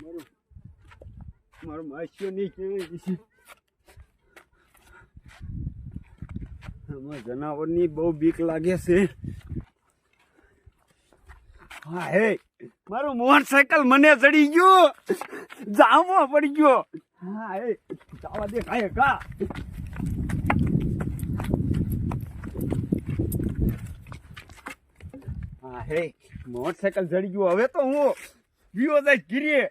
મારો મારો માસ્યો નહીં આમાં જનાવરની બહુ બીક લાગે છે. હા, હે, મારું મોટરસાયકલ મને ચડી ગયું. જામો પડી ગયો. હા, હે, જવા દે કાંઈ કા. હા, હે, મોટરસાયકલ ચડી ગયું. હવે તો હું વિયો જાય ગીરીએ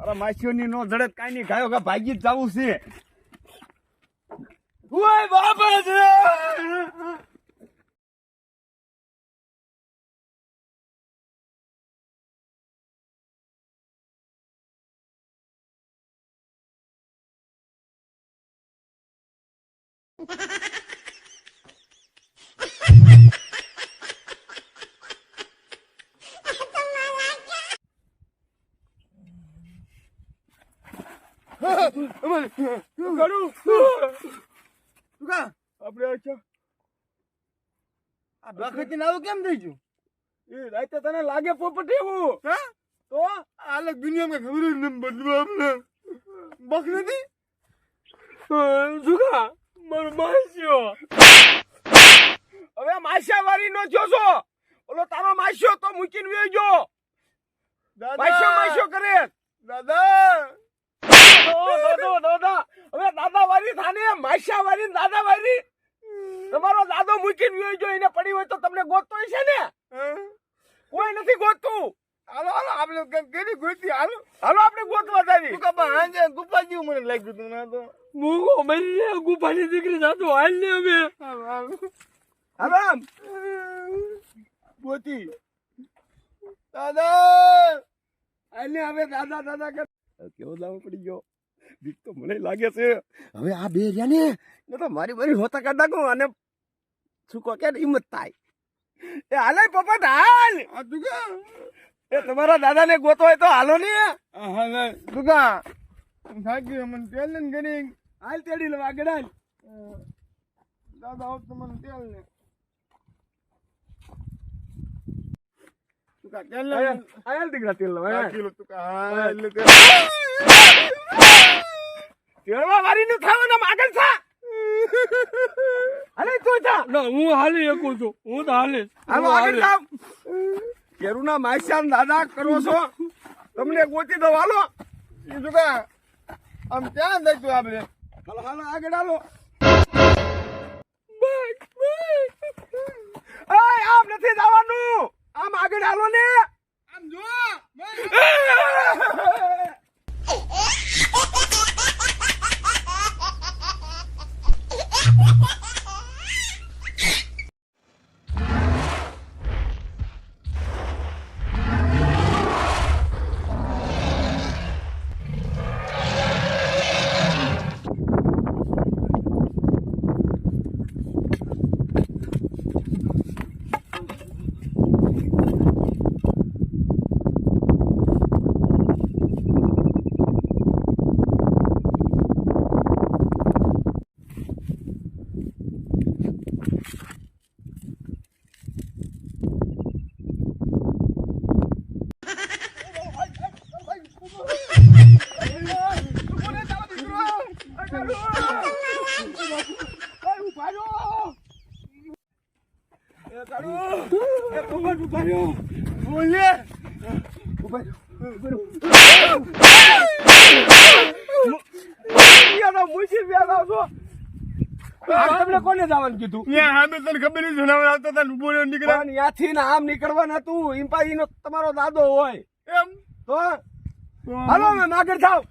અરે માસીઓની નો જડે કઈ નહીં ગાયો ભાગી જવું છે. ઓય બાપા છે. શું કરું તો નો થયો છો ઓલો તારો માસ્યો તો મૂકીને વેજો માસ્યો માસ્યો કરે દાદા દાદા હવે વાળી થાને ને દાદા વાળી તમારો દાદો મૂકીને વ્યો જો એને પડી હોય તો તમને ગોતતો છે ને? કોઈ નથી ગોતતું. હાલો હાલો આપણે કેની ગોતી હાલો. હાલો આપણે ગોતવા જાવી. તું હાંજે ગુફા જેવું મને લાગ્યું તું ના તો. મૂગો મરી ગુફાની દીકરી જાતો હાલ ને અમે. હાલો હાલો. આમ. ગોતી. દાદા! આને હવે દાદા દાદા કર કેવો દાવો પડી ગયો? બીક તો મને લાગે છે. હવે આ બે રહ્યા ને ને તો મારી મારી હોતા કાઢ નાખું અને શું કહો કે હિંમત થાય. એ હાલે પપ્પા હાલ! એ તમારા દાદા ને ગોતો હોય તો હાલો ને. દુગા! થાકી મને તેલ ને કરી હાલ તેડી લો હાલ દાદા આવ તો મને તેલ ને તુકા તેલ હાલ દીકરા તેલ લો કિલો તુકા હાલ તેડવા વારી નું થાવ ને આગળ થા. અરે તું જા. ના હું હાલી શકું છું. હું તો હાલે હાલો આગળ જાવ. કેરુના માસ્યાન દાદા કરો છો. તમને ગોતી દો હાલો. એ કે આમ ત્યાં દઈશું આપણે? હાલો હાલો આગળ હાલો. આમ નથી જવાનું. આમ આગળ હાલો ને. તમને કોને જવાનું કીધું? ખબર નહીં નીકળ્યા. ને આમ નીકળવાનું હતું ઇમ્પાઈ નો તમારો દાદો હોય. એમ? તો હાલો મેં માગર થાવ